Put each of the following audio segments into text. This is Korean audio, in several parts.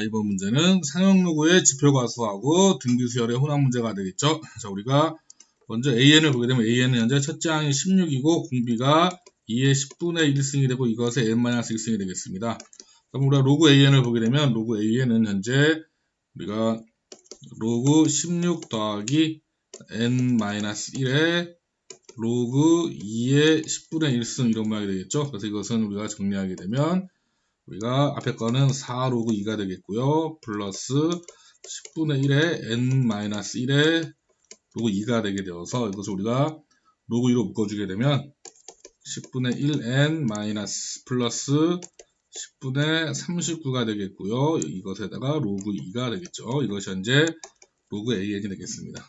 자, 이번 문제는 상형 로그의 지표 가수하고 등비 수열의 혼합 문제가 되겠죠. 자, 우리가 먼저 AN을 보게 되면 AN은 현재 첫째 항이 16이고 공비가 2의 10분의 1승이 되고 이것의 n-1승이 되겠습니다. 그럼 우리가 로그 AN을 보게 되면 로그 AN은 현재 우리가 로그 16 더하기 n-1에 로그 2의 10분의 1승 이런 모양이 되겠죠. 그래서 이것은 우리가 정리하게 되면 우리가 앞에 거는 4 로그 2가 되겠고요. 플러스 10분의 1에 n-1에 로그 2가 되게 되어서 이것을 우리가 로그 2로 묶어주게 되면 10분의 1n 마이너스 플러스 10분의 39가 되겠고요. 이것에다가 로그 2가 되겠죠. 이것이 현재 로그 an이 되겠습니다.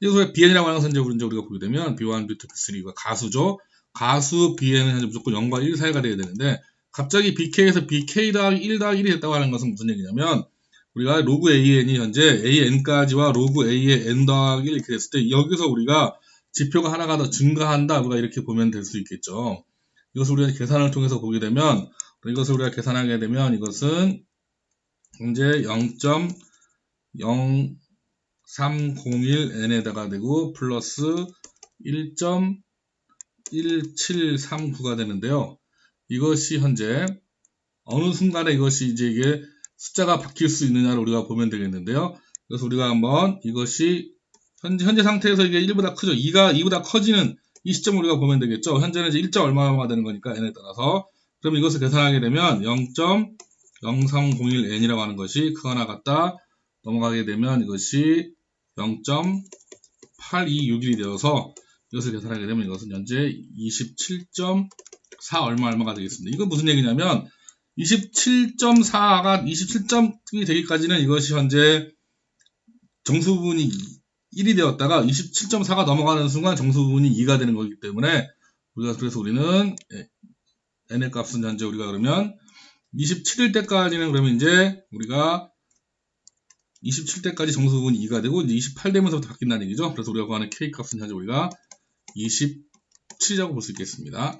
이것을 bn이라고 하는 이제 우리가 보게 되면 b1, b2, b3가 가수죠. 가수 bn은 현재 무조건 0과 1 사이가 되어야 되는데 갑자기 bk에서 bk 더하기 1 더하기 1이 됐다고 하는 것은 무슨 얘기냐면 우리가 로그 an이 현재 an까지와 로그 a의 n 더하기 1 이렇게 됐을 때 여기서 우리가 지표가 하나가 더 증가한다 우리가 이렇게 보면 될 수 있겠죠. 이것을 우리가 계산을 통해서 보게 되면 이것을 우리가 계산하게 되면 이것은 현재 0.0301n에다가 되고 플러스 1.1739가 되는데요. 이것이 현재 어느 순간에 이것이 이제 이게 숫자가 바뀔 수 있느냐를 우리가 보면 되겠는데요. 그래서 우리가 한번 이것이 현재, 현재 상태에서 이게 1보다 크죠. 2가 2보다 커지는 이 시점을 우리가 보면 되겠죠. 현재는 이제 1점 얼마가 되는 거니까 n에 따라서. 그럼 이것을 계산하게 되면 0.0301n이라고 하는 것이 크거나 같다 넘어가게 되면 이것이 0.8261이 되어서 이것을 계산하게 되면 이것은 현재 27.4 얼마 얼마가 되겠습니다. 이건 무슨 얘기냐면 27.4가 27점이 되기까지는 이것이 현재 정수분이 1이 되었다가 27.4가 넘어가는 순간 정수분이 2가 되는 거기 때문에 우리가 그래서 우리는 n의 값은 현재 우리가 그러면 27일 때까지는 그러면 이제 우리가 27때까지 정수분이 2가 되고 28되면서부터 바뀐다는 얘기죠. 그래서 우리가 구하는 k 값은 현재 우리가 27이라고 볼 수 있겠습니다.